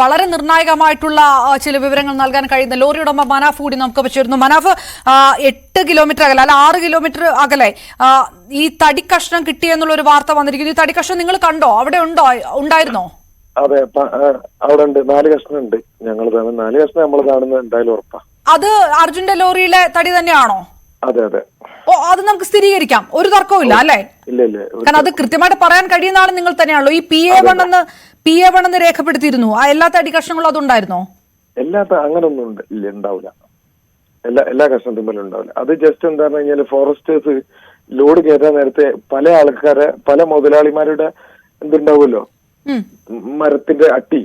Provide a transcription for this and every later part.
വളരെ നിർണായകമായിട്ടുള്ള ചില വിവരങ്ങൾ നൽകാൻ കഴിയുന്ന ലോറി ഉടമ മനാഫ് കൂടി നമുക്ക് വെച്ചിരുന്നു മനാഫ് എട്ട് കിലോമീറ്റർ അകലെ അല്ല ആറ് കിലോമീറ്റർ അകലെ ഈ തടി കഷ്ണം കിട്ടിയെന്നുള്ള ഒരു വാർത്ത വന്നിരിക്കുന്നു. ഈ തടി കഷ്ണം നിങ്ങൾ കണ്ടോ? അവിടെ ഉണ്ടോ? ഉണ്ടായിരുന്നോ? അതെ അവിടെ ഉണ്ട്. നാല് കഷ്ണം ഉണ്ട്. ഞങ്ങൾ നാല് കഷ്ണം നമ്മൾ കാണുന്നത് എന്തായാലും ഉറപ്പാ. അത് അർജുന്റെ ലോറിയിലെ തടി തന്നെയാണോ? അതെ അതെ. ഓ അത് നമുക്ക് സ്ഥിരീകരിക്കാം. ഒരു തർക്കവും ഇല്ല അല്ലേ? കാരണം അത് കൃത്യമായിട്ട് പറയാൻ കഴിയുന്ന ആൾ നിങ്ങൾ തന്നെയാണല്ലോ. ഈ പി എ വൺ എന്ന് പി എ വൺ എന്ന് രേഖപ്പെടുത്തിയിരുന്നു. ആ എല്ലാ തടി കഷ്ണങ്ങളും അതുണ്ടായിരുന്നോ? എല്ലാ ത- അങ്ങനൊന്നും ഇല്ല ഉണ്ടാവില്ല. എല്ലാ എല്ലാ കഷ്ണത്തിലും ഉണ്ടാവില്ല. അത് ജസ്റ്റ് എന്താന്ന് കഴിഞ്ഞാൽ ഫോറസ്റ്റേഴ്സ് ലോഡ് കയറ്റാൻ നേരത്തെ പല ആൾക്കാരെ പല മുതലാളിമാരുടെ എന്തുണ്ടാവുമല്ലോ മരത്തിന്റെ അട്ടി.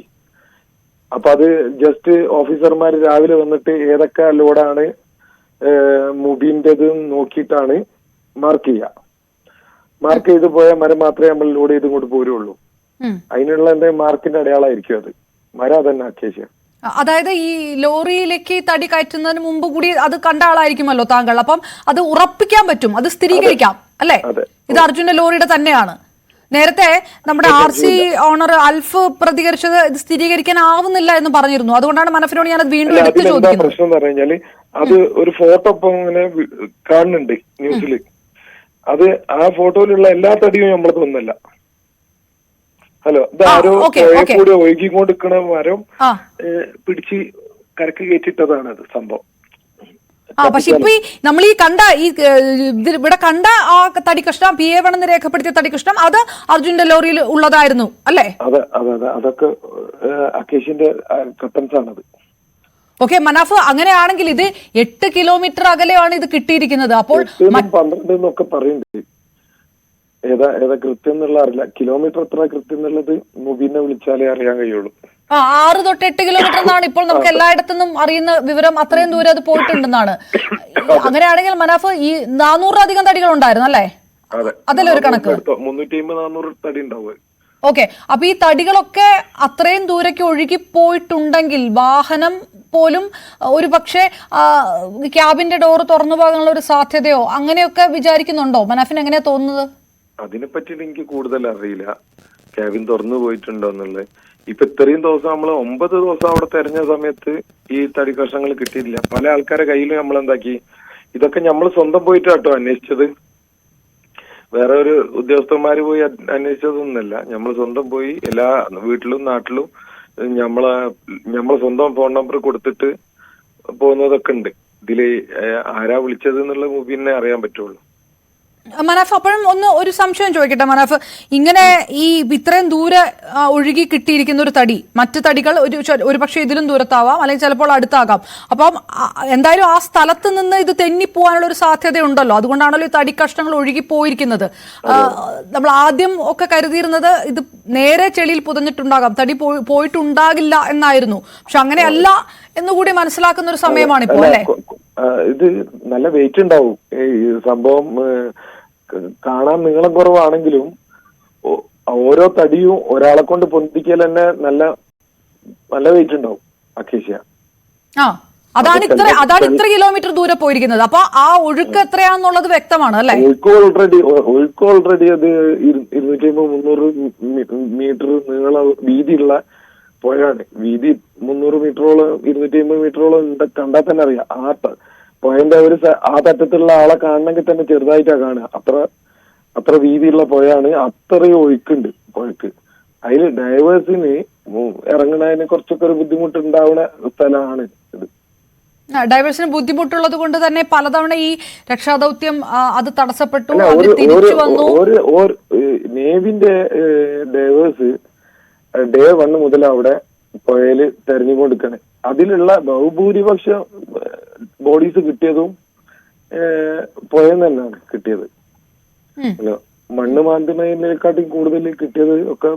അപ്പൊ അത് ജസ്റ്റ് ഓഫീസർമാർ രാവിലെ വന്നിട്ട് ഏതൊക്കെ ലോഡാണ് മുബീന്റേത് നോക്കിയിട്ടാണ് മാർക്ക് ചെയ്യുക. മാർക്ക് ചെയ്ത് പോയ മരം മാത്രമേ നമ്മൾ ലോഡ് ചെയ്ത് കൊണ്ട് പോരുള്ളൂ. അതിനുള്ള എന്തെങ്കിലും മാർക്കിന്റെ അടയാളമായിരിക്കും അത്. മരം അതന്നെ അക്കേഷ്യ അതായത് ഈ ലോറിയിലേക്ക് തടി കയറ്റുന്നതിന് മുമ്പ് കൂടി അത് കണ്ട ആളായിരിക്കുമല്ലോ താങ്കൾ. അപ്പം അത് ഉറപ്പിക്കാൻ പറ്റും അത് സ്ഥിരീകരിക്കാം അല്ലേ? ഇത് അർജുന്റെ ലോറിയുടെ തന്നെയാണ്. നേരത്തെ നമ്മുടെ ആർ സി ഓണർ അൽഫ് പ്രതികരിച്ചത് ഇത് സ്ഥിരീകരിക്കാൻ ആവുന്നില്ല എന്ന് പറഞ്ഞിരുന്നു. അതുകൊണ്ടാണ് മനഫിനോട് ഞാനത് വീണ്ടും എടുത്ത് അതിലെന്താ ചോദിക്കുന്നത്. പ്രശ്നം എന്ന് പറഞ്ഞു കഴിഞ്ഞാൽ അത് ഒരു ഫോട്ടോ ഇപ്പൊ ഇങ്ങനെ വി- കാണുന്നുണ്ട് ന്യൂസിൽ അത് ആ ഫോട്ടോയിലുള്ള എല്ലാ തടിയും നമ്മൾ ഒന്നല്ല ഹലോ ഇത് ആ, ആരോ പുഴയിൽ ഓക്കേ. കൂടി ഒഴുകിക്കൊണ്ടിരിക്കണ മരം ആ. പിടിച്ച് കരക്ക് കയറ്റിട്ടതാണ് അത് സംഭവം. ആ പക്ഷെ ഇപ്പൊ ഈ നമ്മൾ ഈ കണ്ട ഈ ഇവിടെ കണ്ട ആ തടി കഷ്ണം പി എ എന്ന് രേഖപ്പെടുത്തിയ തടി കഷ്ണം അത് അർജുന്റെ ലോറിയിൽ ഉള്ളതായിരുന്നു അല്ലേ? അതെ അതെ അതെ. അതൊക്കെ അക്കേഷ്യന്റെ കട്ടൻസ് ആണത് ഓക്കെ മനാഫ് അങ്ങനെയാണെങ്കിൽ ഇത് എട്ട് കിലോമീറ്റർ അകലെയാണ് ഇത് കിട്ടിയിരിക്കുന്നത്. അപ്പോൾ പന്ത്രണ്ട് എന്നൊക്കെ പറയുന്നുണ്ട്. ഏതാ ഏതാ കൃത്യം എന്നുള്ള അറിയില്ല. കിലോമീറ്റർ എത്ര കൃത്യം എന്നുള്ളത് മുബീനെ വിളിച്ചാലേ അറിയാൻ കഴിയുള്ളൂ. ആ ആറ് തൊട്ട് എട്ട് കിലോമീറ്റർ എന്നാണ് ഇപ്പോൾ നമുക്ക് എല്ലായിടത്തുനിന്നും അറിയുന്ന വിവരം അത്രയും ദൂരം അത് പോയിട്ടുണ്ടെന്നാണ്. അങ്ങനെയാണെങ്കിൽ മനാഫ് ഈ നാനൂറിലധികം തടികൾ ഉണ്ടായിരുന്നു അല്ലേ? അതെ. അതല്ലേ ഒരു കണക്ക്? ഓക്കെ. അപ്പൊ ഈ തടികളൊക്കെ അത്രയും ദൂരേക്ക് ഒഴുകി പോയിട്ടുണ്ടെങ്കിൽ വാഹനം പോലും ഒരു പക്ഷേ ക്യാബിന്റെ ഡോർ തുറന്നു പോകാനുള്ള ഒരു സാധ്യതയോ അങ്ങനെയൊക്കെ വിചാരിക്കുന്നുണ്ടോ? മനാഫിന് എങ്ങനെയാ തോന്നുന്നത്? അതിനെ എനിക്ക് കൂടുതൽ അറിയില്ല. ക്യാബിൻ തുറന്നു പോയിട്ടുണ്ടോ എന്നുള്ളത്. ഇപ്പൊ ഇത്രയും ദിവസം നമ്മൾ ഒമ്പത് ദിവസം അവിടെ തെരഞ്ഞ സമയത്ത് ഈ തടി കഷ്ണങ്ങൾ കിട്ടിയിട്ടില്ല. പല ആൾക്കാരെ കയ്യിൽ നമ്മൾ എന്താക്കി ഇതൊക്കെ നമ്മൾ സ്വന്തം പോയിട്ടാട്ടോ അന്വേഷിച്ചത്. വേറെ ഒരു ഉദ്യോഗസ്ഥന്മാര് പോയി അന്വേഷിച്ചതൊന്നുമല്ല. നമ്മൾ സ്വന്തം പോയി എല്ലാ വീട്ടിലും നാട്ടിലും നമ്മളെ നമ്മളെ സ്വന്തം ഫോൺ നമ്പർ കൊടുത്തിട്ട് പോകുന്നതൊക്കെ ഉണ്ട്. ഇതിൽ ആരാ വിളിച്ചത് എന്നുള്ള പിന്നെ അറിയാൻ പറ്റുള്ളൂ. മനാഫ് അപ്പോഴും ഒന്ന് ഒരു സംശയം ചോദിക്കട്ടെ മനാഫ്. ഇങ്ങനെ ഈ ഇത്രയും ദൂരെ ഒഴുകി കിട്ടിയിരിക്കുന്ന ഒരു തടി മറ്റു തടികൾ ഒരു ഒരു പക്ഷേ ഇതിലും ദൂരത്താവാം അല്ലെങ്കിൽ ചിലപ്പോൾ അടുത്താകാം. അപ്പം എന്തായാലും ആ സ്ഥലത്ത് നിന്ന് ഇത് തെന്നിപ്പോവാനുള്ള ഒരു സാധ്യതയുണ്ടല്ലോ. അതുകൊണ്ടാണല്ലോ ഈ തടി കഷ്ണങ്ങൾ ഒഴുകി പോയിരിക്കുന്നത്. നമ്മൾ ആദ്യം ഒക്കെ കരുതിയിരുന്നത് ഇത് നേരെ ചെളിയിൽ പുതഞ്ഞിട്ടുണ്ടാകാം. തടി പോയി- പോയിട്ടുണ്ടാകില്ല എന്നായിരുന്നു. പക്ഷെ അങ്ങനെയല്ല എന്നുകൂടി മനസ്സിലാക്കുന്ന ഒരു സമയമാണ് ഇപ്പോൾ അല്ല, ഇത് നല്ല വെയിറ്റ് ഉണ്ടാവും. ഈ സംഭവം കാണാൻ നീളം കുറവാണെങ്കിലും ഓരോ തടിയും ഒരാളെ കൊണ്ട് പൊന്തിക്കൽ തന്നെ നല്ല നല്ല വെയിറ്റ് ഉണ്ടാവും അഖീഷ്യ ആ അതാണ് ഇത്ര അതാണ് ഇത്ര കിലോമീറ്റർ ദൂരെ പോയിരിക്കുന്നത്. അപ്പൊ ആ ഒഴുക്ക് എത്രയാന്നുള്ളത് വ്യക്തമാണ് അല്ലെ? ഒഴുക്ക് ഓൾറെഡി ഒഴുക്ക് ഓൾറെഡി അത് ഇരുന്നൂറ്റി അമ്പത് മുന്നൂറ് മീറ്റർ നീള വീതിയുള്ള പുഴയാണ് വീതി മുന്നൂറ് മീറ്ററോളം ഇരുന്നൂറ്റി അമ്പത് മീറ്ററോളം ഉണ്ട് കണ്ടാൽ തന്നെ അറിയാം. ആ പുഴന്റെ ഒരു ആ തറ്റത്തുള്ള ആളെ കാണണമെങ്കിൽ തന്നെ ചെറുതായിട്ടാ കാണുക. അത്ര അത്ര വീതിയുള്ള പുഴയാണ് അത്രയും ഒഴുക്കുണ്ട് പുഴക്ക്. അതിൽ ഡൈവേഴ്സിന് ഇറങ്ങണതിന് കുറച്ചൊക്കെ ഒരു ബുദ്ധിമുട്ട് ഉണ്ടാവുന്ന സ്ഥലമാണ് ഇത്. ഡൈവേഴ്സിന് ബുദ്ധിമുട്ടുള്ളത് കൊണ്ട് തന്നെ പലതവണ ഈ രക്ഷാദൗത്യം അത് തടസ്സപ്പെട്ടു തിരിച്ചു വന്നു. നേവിന്റെ ഡേവേഴ്സ് ഡേ വണ് മുതൽ അവിടെ പുഴയിൽ തെരഞ്ഞുകൊണ്ടിരിക്കണ്. അതിലുള്ള ബഹുഭൂരിപക്ഷം ബോഡീസ് കിട്ടിയതും പുഴ പുഴയിൽ തന്നെയാണ് കിട്ടിയത്. മണ്ണ് മാന്തുന്നതിനെക്കാട്ടും കൂടുതൽ കിട്ടിയത് ഒക്കെ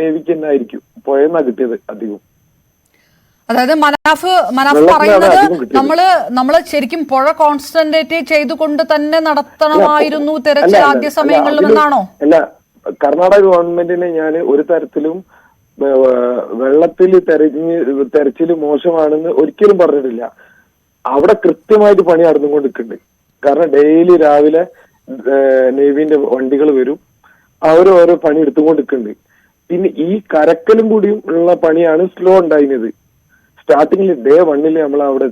നേവിക്ക് തന്നെ ആയിരിക്കും. പുഴയെന്നാ കിട്ടിയത് അധികം. അതായത് മനാഫ് മനാഫ് പറയുന്നത്. നമ്മൾ നമ്മൾ ശരിക്കും പുഴ കോൺസെൻട്രേറ്റ് ചെയ്തുകൊണ്ട് തന്നെ നടത്തണമായിരുന്നു തെരച്ചിൽ ആദ്യ സമയങ്ങളിൽ എന്നാണോ അല്ല കർണാടക ഗവൺമെന്റിനെ ഞാൻ ഒരു തരത്തിലും വെള്ളത്തിൽ തെരഞ്ഞ് തെരച്ചിൽ മോശമാണെന്ന് ഒരിക്കലും പറഞ്ഞിട്ടില്ല. അവിടെ കൃത്യമായിട്ട് പണി നടന്നുകൊണ്ടിരിക്കുന്നുണ്ട്. കാരണം ഡെയിലി രാവിലെ നേവിന്റെ വണ്ടികൾ വരും. അവർ ഓരോ പണി എടുത്തുകൊണ്ടിരിക്കുന്നുണ്ട്. പിന്നെ ഈ കരക്കലും കൂടിയും ഉള്ള പണിയാണ് സ്ലോ ഉണ്ടായിരുന്നത്. സ്റ്റാർട്ടിങ്ങിൽ ഡേ വണ്ണിൽ നമ്മൾ അവിടെ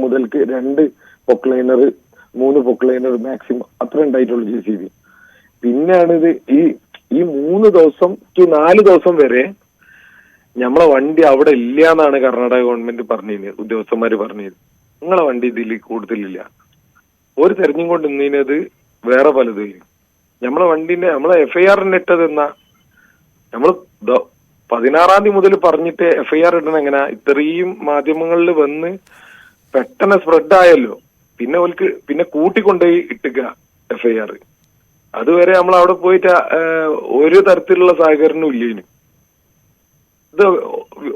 മുതൽക്ക് രണ്ട് പൊക്ലൈനർ മൂന്ന് പൊക്ലൈനർ മാക്സിമം അത്ര ഉണ്ടായിട്ടുള്ളൂ ജെ സി ബി. പിന്നെയാണ് ഇത് ഈ ഈ മൂന്ന് ദിവസം ടു നാല് ദിവസം വരെ നമ്മളെ വണ്ടി അവിടെ ഇല്ല എന്നാണ് കർണാടക ഗവൺമെന്റ് പറഞ്ഞിരുന്നത് ഉദ്യോഗസ്ഥന്മാര് പറഞ്ഞത് നിങ്ങളെ വണ്ടി ഇതിൽ കൂടുതലില്ല. ഒരു തെരഞ്ഞും കൊണ്ട് നിന്നത് വേറെ പലതും. നമ്മളെ വണ്ടിന്റെ നമ്മളെ എഫ് ഐ ആർ ഇട്ടത് എന്നാ നമ്മൾ പതിനാറാം തീയതി മുതൽ പറഞ്ഞിട്ട് എഫ്ഐആർ ഇടണം എങ്ങനെ? ഇത്രയും മാധ്യമങ്ങളിൽ വന്ന് പെട്ടെന്ന് സ്പ്രെഡ് ആയല്ലോ. പിന്നെ ഓൽക്ക് പിന്നെ കൂട്ടിക്കൊണ്ടുപോയി ഇട്ടുക എഫ്ഐആർ അതുവരെ നമ്മൾ അവിടെ പോയിട്ട് ഒരു തരത്തിലുള്ള സഹകരണവും ഇല്ലേനു ഇത്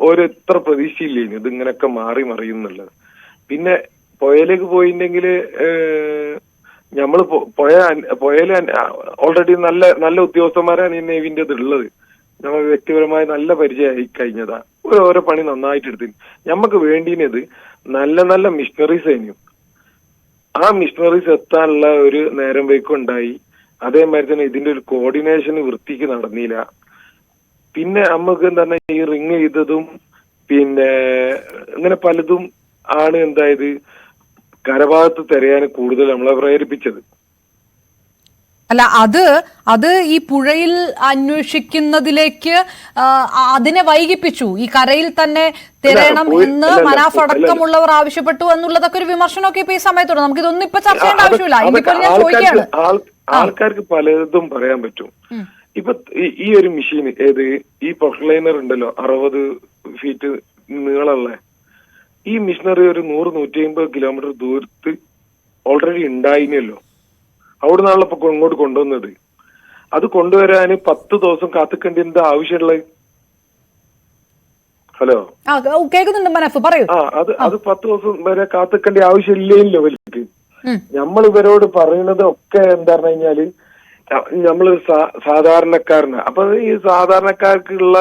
ഒരു എത്ര പ്രതീക്ഷയില്ലേനു ഇത് ഇങ്ങനെയൊക്കെ മാറി മറിയുന്നുള്ളത് പിന്നെ പുഴയിലേക്ക് പോയിട്ടുണ്ടെങ്കിൽ നമ്മൾ പുഴ പുഴയിൽ ഓൾറെഡി നല്ല നല്ല ഉദ്യോഗസ്ഥന്മാരാണ് ഈ നേവിന്റെ ഉള്ളത് നമ്മൾ വ്യക്തിപരമായി നല്ല പരിചയമായി കഴിഞ്ഞതാ. ഓരോ പണി നന്നായിട്ട് എടുത്തു നമുക്ക് വേണ്ടിയത് നല്ല നല്ല മിഷണറീസ് ആയിരുന്നു. ആ മിഷണറീസ് എത്താനുള്ള ഒരു നേരം വൈക്കും ഉണ്ടായി അതേമാതിരി തന്നെ ഇതിന്റെ ഒരു കോർഡിനേഷൻ വൃത്തിക്ക് നടന്നില്ല. പിന്നെ നമുക്ക് എന്താണ് ഈ റിങ് ചെയ്തതും പിന്നെ ഇങ്ങനെ പലതും ആണ് എന്തായത് കരഭാഗത്ത് തിരയാൻ കൂടുതൽ നമ്മളെ പ്രേരിപ്പിച്ചത്. അല്ല അത് അത് ഈ പുഴയിൽ അന്വേഷിക്കുന്നതിലേക്ക് അതിനെ വൈകിപ്പിച്ചു. ഈ കരയിൽ തന്നെ തിരയണം എന്ന് അല്ല, അല്ല, മനാഫ് അടക്കമുള്ളവർ ആവശ്യപ്പെട്ടു എന്നുള്ളതൊക്കെ ഒരു വിമർശനമൊക്കെ ഇപ്പൊ ഈ സമയത്തുണ്ട്. നമുക്ക് ഇതൊന്നും ഇപ്പൊ ചർച്ച ചെയ്യേണ്ട ആവശ്യമില്ല. ഇതിപ്പോൾ ഞാൻ ചോദിക്കുകയാണ്. ആൾക്കാർക്ക് പലതും പറയാൻ പറ്റും. ഇപ്പൊ ഈ- ഒരു മെഷീൻ ഏത്? ഈ പൊക്ലൈനർ ഉണ്ടല്ലോ അറുപത് ഫീറ്റ് നീളമുള്ള. ഈ മിഷനറി ഒരു നൂറ് നൂറ്റി അമ്പത് കിലോമീറ്റർ ദൂരത്ത് ഓൾറെഡി ഉണ്ടായിനല്ലോ. അവിടെ നിന്നാണല്ലോ ഇപ്പൊ ഇങ്ങോട്ട് കൊണ്ടുവന്നത്. അത് കൊണ്ടുവരാന് പത്ത് ദിവസം കാത്തിക്കേണ്ടത് ആവശ്യമുള്ളത്? ഹലോ? ആ ഓ, കേൾക്കുന്നുണ്ട് മനാഫ് പറയൂ. ആ അത് അത് പത്ത് ദിവസം വരെ കാത്തിക്കേണ്ട ആവശ്യമില്ലേല്ലോ. നമ്മൾ ഇവരോട് പറയുന്നത് ഒക്കെ എന്താ പറഞ്ഞു കഴിഞ്ഞാൽ നമ്മൾ സാധാരണക്കാരന്. അപ്പൊ ഈ സാധാരണക്കാർക്കുള്ള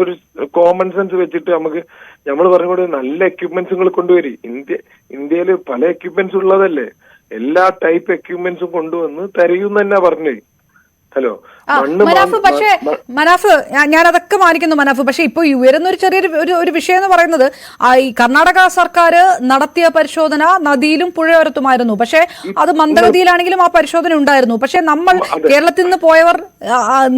ഒരു കോമൺ സെൻസ് വെച്ചിട്ട് നമുക്ക് നമ്മൾ പറഞ്ഞുകൊണ്ട് നല്ല എക്യുപ്മെന്റ്സുകൾ കൊണ്ടുവരി. ഇന്ത്യ ഇന്ത്യയിൽ പല എക്യുപ്മെന്റ്സ് ഉള്ളതല്ലേ? എല്ലാ ടൈപ്പ് എക്യുപ്മെന്റ്സും കൊണ്ടുവന്ന് തരയൂന്ന് തന്നെ പറഞ്ഞു ഹലോ. മനാഫ് പക്ഷേ മനാഫ് ഞാൻ അതൊക്കെ മാനിക്കുന്നു മനാഫ്. പക്ഷെ ഇപ്പൊ ഉയരുന്ന ഒരു ചെറിയൊരു ഒരു ഒരു വിഷയം എന്ന് പറയുന്നത് ഈ കർണാടക സർക്കാർ നടത്തിയ പരിശോധന നദിയിലും പുഴയോരത്തുമായിരുന്നു. പക്ഷേ അത് മന്ദഗതിയിലാണെങ്കിലും ആ പരിശോധന ഉണ്ടായിരുന്നു. പക്ഷെ നമ്മൾ കേരളത്തിൽ നിന്ന് പോയവർ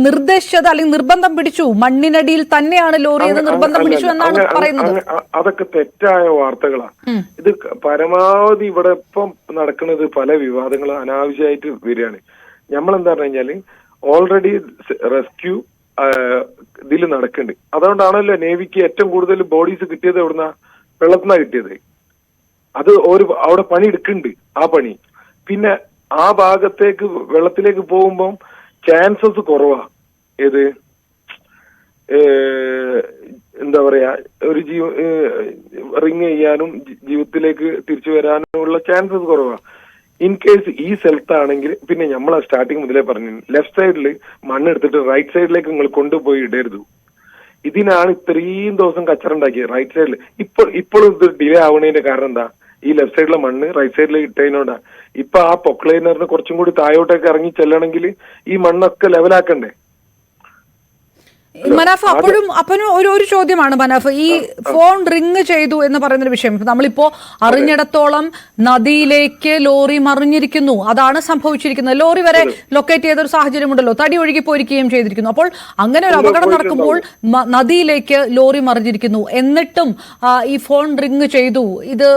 നിർദ്ദേശിച്ചത് അല്ലെങ്കിൽ നിർബന്ധം പിടിച്ചു. മണ്ണിനടിയിൽ തന്നെയാണ് ലോറി എന്ന് നിർബന്ധം പിടിച്ചു എന്നാണ് പറയുന്നത്. അതൊക്കെ തെറ്റായ വാർത്തകളാണ് ഇത് പരമാവധി ഇവിടെ ഇപ്പം നടക്കുന്നത് പല വിവാദങ്ങളും അനാവശ്യമായിട്ട് വരികയാണ്. നമ്മൾ എന്താ പറഞ്ഞു കഴിഞ്ഞാൽ ഓൾറെഡി റെസ്ക്യൂ ഇതിൽ നടക്കുന്നുണ്ട് അതുകൊണ്ടാണല്ലോ നേവിക്ക് ഏറ്റവും കൂടുതൽ ബോഡീസ് കിട്ടിയത് എവിടുന്ന? വെള്ളത്തിനാ കിട്ടിയത്. അത് ഒരു അവിടെ പണി എടുക്കുന്നുണ്ട് ആ പണി. പിന്നെ ആ ഭാഗത്തേക്ക് വെള്ളത്തിലേക്ക് പോകുമ്പം ചാൻസസ് കുറവാ. ഏത്? എന്താ പറയാ ഒരു ജീവ റിങ് ചെയ്യാനും ജീവിതത്തിലേക്ക് തിരിച്ചു വരാനും ഉള്ള ചാൻസസ് കുറവാ. ഇൻ കേസ് ഈ സ്ഥലത്താണെങ്കിൽ പിന്നെ നമ്മൾ ആ സ്റ്റാർട്ടിങ് മുതലേ പറഞ്ഞു ലെഫ്റ്റ് സൈഡിൽ മണ്ണെടുത്തിട്ട് റൈറ്റ് സൈഡിലേക്ക് നിങ്ങൾ കൊണ്ടുപോയി ഇടരുത്. ഇതിനാണ് ഇത്രയും ദിവസം കച്ചറ ഉണ്ടാക്കിയത് റൈറ്റ് സൈഡിൽ ഇപ്പോൾ ഇപ്പോഴും ഇത് ഡിലേ ആവുന്നതിന്റെ കാരണം എന്താ? ഈ ലെഫ്റ്റ് സൈഡിലെ മണ്ണ് റൈറ്റ് സൈഡിലേക്ക് ഇട്ടതിനോടാ. ഇപ്പൊ ആ പൊക്ലൈനറിന് കുറച്ചും കൂടി താഴോട്ടേക്ക് ഇറങ്ങി ചെല്ലണമെങ്കിൽ ഈ മണ്ണൊക്കെ ലെവലാക്കണ്ടേ മനാഫ് അപ്പോഴും അപ്പനും ഒരു ഒരു ചോദ്യമാണ് മനാഫ്. ഈ ഫോൺ റിങ് ചെയ്തു എന്ന് പറയുന്ന ഒരു വിഷയം. നമ്മളിപ്പോ അറിഞ്ഞിടത്തോളം നദിയിലേക്ക് ലോറി മറിഞ്ഞിരിക്കുന്നു. അതാണ് സംഭവിച്ചിരിക്കുന്നത്. ലോറി വരെ ലൊക്കേറ്റ് ചെയ്ത ഒരു സാഹചര്യമുണ്ടല്ലോ. തടി ഒഴുകി പോയിരിക്കുകയും ചെയ്തിരിക്കുന്നു. അപ്പോൾ അങ്ങനെ ഒരു അപകടം നടക്കുമ്പോൾ നദിയിലേക്ക് ലോറി മറിഞ്ഞിരിക്കുന്നു. എന്നിട്ടും ഈ ഫോൺ റിങ് ചെയ്തു. ഇത്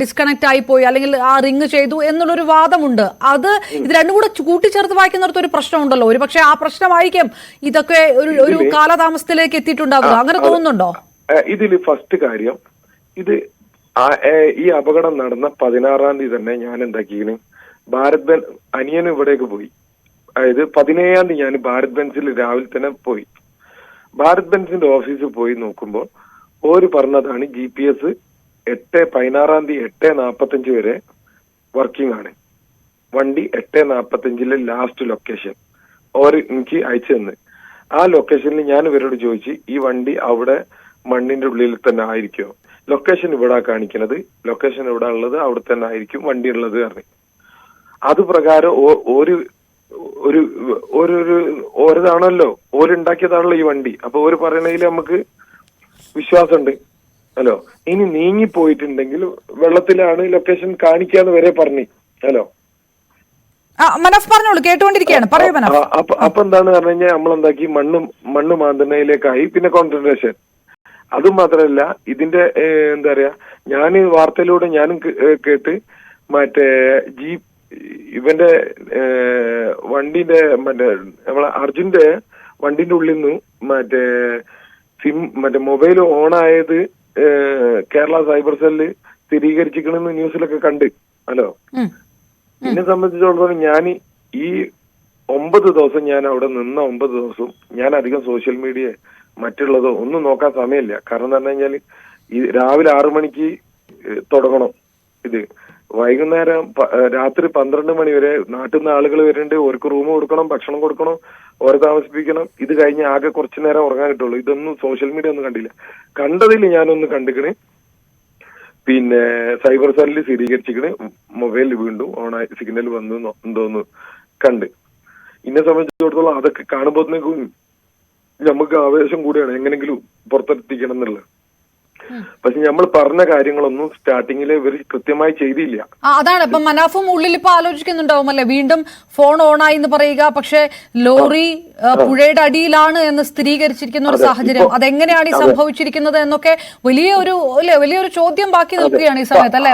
ഡിസ്കണക്ട് ആയി പോയി. അല്ലെങ്കിൽ ആ റിങ് ചെയ്തു എന്നുള്ളൊരു വാദമുണ്ട്. അത് ഇത് രണ്ടും കൂടെ കൂട്ടിച്ചേർത്ത് വായിക്കുന്നിടത്ത് ഒരു പ്രശ്നമുണ്ടല്ലോ. ഒരു പക്ഷേ ആ പ്രശ്നമായിരിക്കും. ഇതൊക്കെ ഒരു ഒരു കാലതാമസത്തിലേക്ക് എത്തിയിട്ടുണ്ടാകുക അങ്ങനെ തോന്നുന്നുണ്ടോ? ഇതിൽ ഫസ്റ്റ് കാര്യം ഇത് ഈ അപകടം നടന്ന പതിനാറാം തീയതി തന്നെ ഞാൻ എന്താക്കിയാണ് ഭാരത് ബെൻ അനിയൻ ഇവിടേക്ക് പോയി. അതായത് പതിനേഴാം തീയതി ഞാൻ ഭാരത് ബെൻസിൽ രാവിലെ തന്നെ പോയി. ഭാരത് ബെൻസിന്റെ ഓഫീസിൽ പോയി നോക്കുമ്പോൾ ഓര് പറഞ്ഞതാണ് ജി പി എസ് എട്ട് പതിനാറാം തീയതി എട്ട് നാൽപ്പത്തഞ്ച് വരെ വർക്കിംഗ് ആണ് വണ്ടി എട്ട് നാൽപ്പത്തഞ്ചിലെ ലാസ്റ്റ് ലൊക്കേഷൻ ഓര് എനിക്ക് അയച്ചു തന്ന്. ആ ലൊക്കേഷനിൽ ഞാൻ ഇവരോട് ചോദിച്ചു ഈ വണ്ടി അവിടെ മണ്ണിന്റെ ഉള്ളിൽ തന്നെ ആയിരിക്കും? ലൊക്കേഷൻ ഇവിടെ കാണിക്കുന്നത് ലൊക്കേഷൻ ഇവിടെ ഉള്ളത്? അവിടെ തന്നെ ആയിരിക്കും വണ്ടി ഉള്ളത് പറഞ്ഞു. അത് പ്രകാരം ഒരു ഒരു ഒരു ഓരതാണല്ലോ. ഓരുണ്ടാക്കിയതാണല്ലോ ഈ വണ്ടി. അപ്പൊ ഓര് പറയണതിൽ നമുക്ക് വിശ്വാസമുണ്ട്. ഹലോ? ഇനി നീങ്ങി പോയിട്ടുണ്ടെങ്കിൽ വെള്ളത്തിലാണ് ലൊക്കേഷൻ കാണിക്കാന്ന് വരെ പറഞ്ഞു. ഹലോ? മനഫ് പറഞ്ഞോളൂ കേട്ടുകൊണ്ടിരിക്കുകയാണ്. പറയൂ മനസ് അപ്പൊ എന്താണ് പറഞ്ഞു കഴിഞ്ഞാൽ നമ്മളെന്താക്കി? മണ്ണ് മണ്ണ് മാന്തണയിലേക്കായി പിന്നെ കോൺസെൻട്രേഷൻ അതും മാത്രമല്ല ഇതിന്റെ എന്താ പറയാ ഞാൻ വാർത്തയിലൂടെ ഞാനും കേട്ട് മറ്റേ ജീപ്പ് ഇവന്റെ വണ്ടിന്റെ മറ്റേ നമ്മളെ അർജുന്റെ വണ്ടിന്റെ ഉള്ളിൽ നിന്ന് മറ്റേ സിം മറ്റേ മൊബൈൽ ഓൺ ആയത് കേരള സൈബർ സെല്ല് സ്ഥിരീകരിച്ചിരിക്കണെന്ന് ന്യൂസിലൊക്കെ കണ്ട്. ഹലോ. എന്നെ സംബന്ധിച്ചിടത്തോളം ഞാൻ ഈ ഒമ്പത് ദിവസം ഞാൻ അവിടെ നിന്ന ഒമ്പത് ദിവസം ഞാൻ അധികം സോഷ്യൽ മീഡിയ മറ്റുള്ളതോ ഒന്നും നോക്കാൻ സമയമില്ല. കാരണം എന്ന് പറഞ്ഞു കഴിഞ്ഞാൽ ഈ രാവിലെ ആറു മണിക്ക് തുടങ്ങണം. ഇത് വൈകുന്നേരം രാത്രി പന്ത്രണ്ട് മണി വരെ നാട്ടിൽ നിന്ന് ആളുകൾ വരുന്നുണ്ട് ഓർക്ക് റൂം കൊടുക്കണം ഭക്ഷണം കൊടുക്കണം ഓരെ താമസിപ്പിക്കണം. ഇത് കഴിഞ്ഞ് ആകെ കുറച്ചു നേരം ഉറങ്ങാൻ കിട്ടുള്ളൂ ഇതൊന്നും സോഷ്യൽ മീഡിയ ഒന്നും കണ്ടില്ല. കണ്ടതിൽ ഞാനൊന്ന് കണ്ടിക്കണ്. പിന്നെ സൈബർ സെല്ലിൽ സ്ഥിരീകരിച്ചിരിക്കണ് മൊബൈൽ വീണ്ടും ഓണായി സിഗ്നൽ വന്നു എന്തോന്ന് കണ്ട്. എന്നെ സംബന്ധിച്ചിടത്തോളം അതൊക്കെ കാണുമ്പോഴത്തേക്കും നമുക്ക് ആവേശം കൂടിയാണ്. എങ്ങനെങ്കിലും പുറത്തെത്തിക്കണം എന്നുള്ളത് പക്ഷെ നമ്മൾ പറഞ്ഞ കാര്യങ്ങളൊന്നും സ്റ്റാർട്ടിങ്ങിൽ ഇവർ കൃത്യമായി ചെയ്തില്ല. അതാണ്. ഇപ്പൊ മനാഫും ഉള്ളിൽ ഇപ്പൊ ആലോചിക്കുന്നുണ്ടാവും അല്ലെ വീണ്ടും ഫോൺ ഓണായി എന്ന് പറയുക. പക്ഷെ ലോറി പുഴയുടെ അടിയിലാണ് എന്ന് സ്ഥിരീകരിച്ചിരിക്കുന്ന ഒരു സാഹചര്യം. അതെങ്ങനെയാണ് ഈ സംഭവിച്ചിരിക്കുന്നത് എന്നൊക്കെ വലിയ ഒരു അല്ലെ വലിയൊരു ചോദ്യം ബാക്കി നിൽക്കുകയാണ് ഈ സമയത്ത് അല്ലെ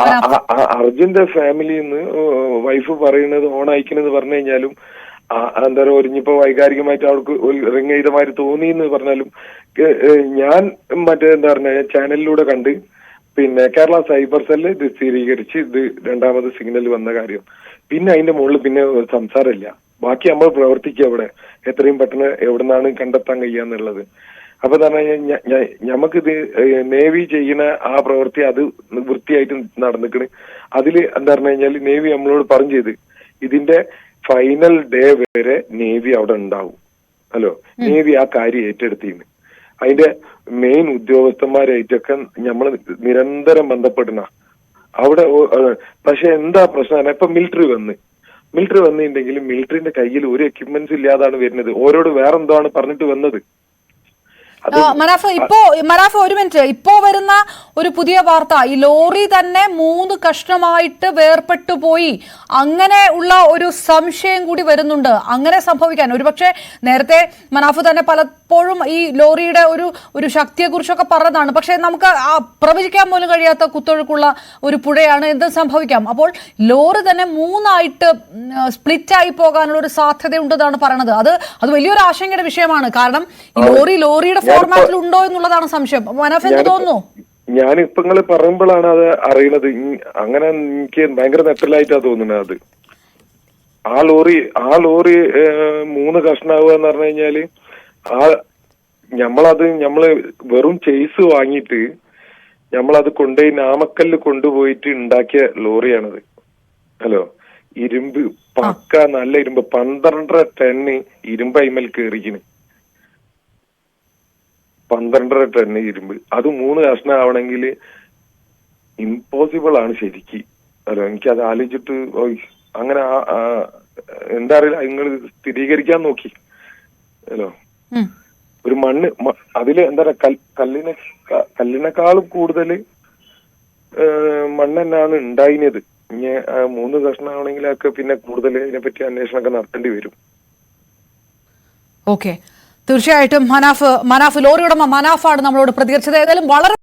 അർജുന്റെ ഫാമിലിന്ന് വൈഫ് പറയുന്നത് ഓൺ അയക്കണെന്ന് പറഞ്ഞു കഴിഞ്ഞാലും എന്താ ഒരിഞ്ഞിപ്പോ വൈകാരികമായിട്ട് അവൾക്ക് റിങ് ചെയ്ത മാതിരി തോന്നി എന്ന് പറഞ്ഞാലും ഞാൻ മറ്റേ എന്താ പറഞ്ഞ ചാനലിലൂടെ കണ്ട് പിന്നെ കേരള സൈബർ സെല്ല് ഇത് സ്ഥിരീകരിച്ച് ഇത് രണ്ടാമത് സിഗ്നൽ വന്ന കാര്യം. പിന്നെ അതിന്റെ മുകളിൽ പിന്നെ സംസാരമില്ല. ബാക്കി നമ്മൾ പ്രവർത്തിക്കുക അവിടെ. എത്രയും പെട്ടെന്ന് എവിടെ നിന്നാണ് കണ്ടെത്താൻ കഴിയാന്നുള്ളത് അപ്പൊ തന്നെ നമുക്കിത് നേവി ചെയ്യുന്ന ആ പ്രവൃത്തി അത് വൃത്തിയായിട്ട് നടന്നിക്കണ്. അതിൽ എന്താ പറഞ്ഞു കഴിഞ്ഞാൽ നേവി നമ്മളോട് പറഞ്ഞു ചെയ്ത് ഇതിന്റെ ഫൈനൽ ഡേ വരെ നേവി അവിടെ ഉണ്ടാവും. ഹലോ നേവി ആ കാര്യം ഏറ്റെടുത്തിന്ന്. അതിന്റെ മെയിൻ ഉദ്യോഗസ്ഥന്മാരായിട്ടൊക്കെ നമ്മൾ നിരന്തരം ബന്ധപ്പെടുന്ന അവിടെ പക്ഷെ എന്താ പ്രശ്നം? ഇപ്പൊ മിലിറ്ററി വന്ന്. മിലിറ്ററി വന്നിട്ടുണ്ടെങ്കിൽ മിലിറ്ററിന്റെ കയ്യിൽ ഒരു എക്യുപ്മെന്റ്സ് ഇല്ലാതാണ് വരുന്നത്. ഓരോട് വേറെന്താണ് പറഞ്ഞിട്ട് വന്നത്? മനാഫ് ഇപ്പോ മനാഫ് ഒരു മിനിറ്റ്. ഇപ്പോ വരുന്ന ഒരു പുതിയ വാർത്ത. ഈ ലോറി തന്നെ മൂന്ന് കഷ്ണമായിട്ട് വേർപെട്ടു പോയി. അങ്ങനെ ഉള്ള ഒരു സംശയം കൂടി വരുന്നുണ്ട്. അങ്ങനെ സംഭവിക്കാൻ. ഒരുപക്ഷെ നേരത്തെ മനാഫ് തന്നെ പലപ്പോഴും ഈ ലോറിയുടെ ഒരു ഒരു ശക്തിയെക്കുറിച്ചൊക്കെ പറഞ്ഞതാണ്. പക്ഷെ നമുക്ക് പ്രവചിക്കാൻ പോലും കഴിയാത്ത കുത്തൊഴുക്കുള്ള ഒരു പുഴയാണ് എന്ത് സംഭവിക്കാം? അപ്പോൾ ലോറി തന്നെ മൂന്നായിട്ട് സ്പ്ലിറ്റ് ആയി പോകാനുള്ള ഒരു സാധ്യത ഉണ്ടെന്നാണ് പറയണത്. അത് അത് വലിയൊരു ആശങ്കയുടെ വിഷയമാണ്. കാരണം ഈ ലോറി ലോറിയുടെ ഫോർമാറ്റിൽ ഉണ്ടോ എന്നുള്ളതാണ് സംശയം. മനോഫ് തോന്നുന്നു? ഇപ്പൊ നിങ്ങൾ പറയുമ്പോഴാണ് അത് അറിയണത്. അങ്ങനെ എനിക്ക് ഭയങ്കര നെറ്റലായിട്ടാ തോന്നുന്നത് അത്. ആ ലോറി ആ ലോറി മൂന്ന് കഷ്ണാവുക എന്ന് പറഞ്ഞു കഴിഞ്ഞാൽ ആ ഞമ്മളത് ഞമ്മൾ വെറും ചെയ്സ് വാങ്ങിയിട്ട് ഞമ്മളത് കൊണ്ടുപോയി നാമക്കല്ല് കൊണ്ടുപോയിട്ട് ഉണ്ടാക്കിയ ലോറിയാണത്. ഹലോ? ഇരുമ്പ് പക്ക നല്ല ഇരുമ്പ്. പന്ത്രണ്ടര ടണ്ണ് ഇരുമ്പ് അയിമൽ കേറിക്കണ്. പന്ത്രണ്ടര ടൺ ഇരുമ്പ്. അത് മൂന്ന് കഷ്ണം ആവണമെങ്കിൽ ഇമ്പോസിബിൾ ആണ് ശരിക്ക്. അല്ലോ എനിക്കത് ആലോചിച്ചിട്ട് അങ്ങനെ എന്താ അറിയില്ല നിങ്ങൾ സ്ഥിരീകരിക്കാൻ നോക്കി. ഹലോ? ഒരു മണ്ണ് അതിൽ എന്താ പറയാ കൽ- കല്ലിനെ കല്ലിനേക്കാളും കൂടുതൽ മണ്ണ് തന്നെയാണ് ഉണ്ടായിരുന്നത് ഇനി മൂന്ന് കഷ്ണമാണെങ്കിൽ ഒക്കെ പിന്നെ കൂടുതൽ ഇതിനെപ്പറ്റി അന്വേഷണമൊക്കെ നടത്തേണ്ടി വരും. ഓക്കെ. തീർച്ചയായിട്ടും മനാഫ് മനാഫ് ലോറിയുടമ മനാഫാണ് നമ്മളോട് പ്രതികരിച്ചത്. ഏതായാലും വളരെ